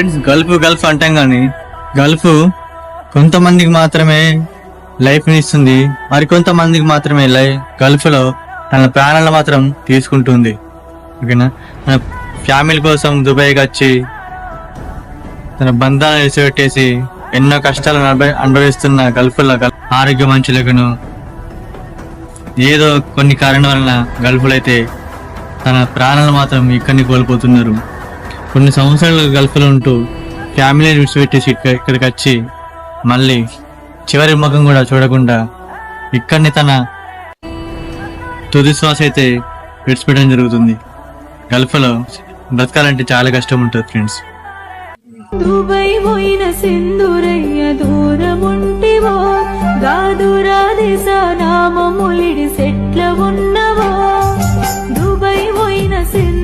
Friends Gulf Gulf అంటాం కానీ Gulf కొంతమందికి మాత్రమే లైఫ్ని ఇస్తుంది. మరి కొంతమందికి మాత్రమే లై గల్ఫ్లో తన ప్రాణాలను మాత్రం తీసుకుంటుంది. ఓకేనా? తన ఫ్యామిలీ కోసం దుబాయ్కి వచ్చి తన బంధాలను విసిపెట్టేసి ఎన్నో కష్టాలను అనుభవిస్తున్న గల్ఫ్లో ఆరోగ్య మంచులకును ఏదో కొన్ని కారణాల వలన గల్ఫ్లో అయితే తన ప్రాణాలు మాత్రం ఇక్కడిని కోల్పోతున్నారు. కొన్ని సంవత్సరాలు గల్ఫ్లో ఉంటూ ఫ్యామిలీని విడిచిపెట్టేసి ఇక్కడ- ఇక్కడికి వచ్చి మళ్ళీ చివరి ముఖం కూడా చూడకుండా ఇక్కడిని తన తుది శ్వాస అయితే విడిచిపెట్టడం జరుగుతుంది. గల్ఫ్లో బ్రతకాలంటే చాలా కష్టం ఉంటుంది ఫ్రెండ్స్. దుబాయ్ పోయిన సింధురయ్య దూరముంటివో గాదురా దిశ నామములిడి సెట్ల ఉన్నవో. దుబాయ్ పోయిన సింధు